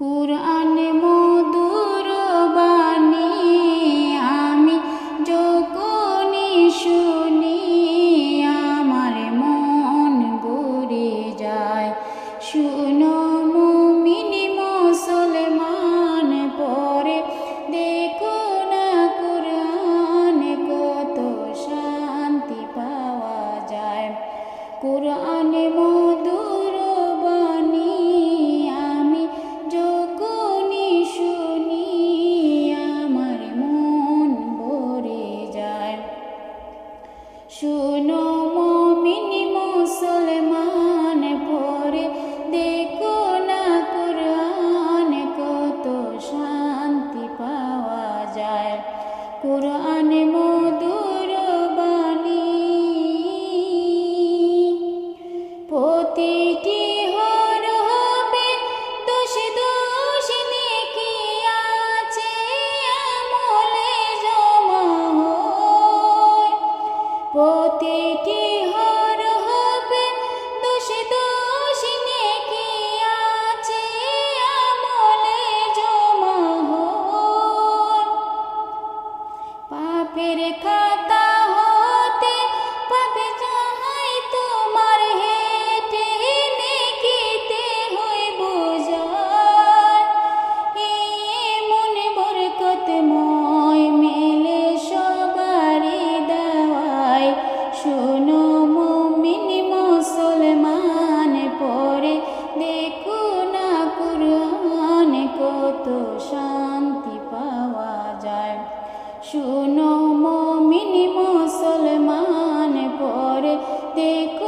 पुनमधु কত শান্তি পাওয়া যায়। শুনো মমিনি মুসলমান পরে দেখো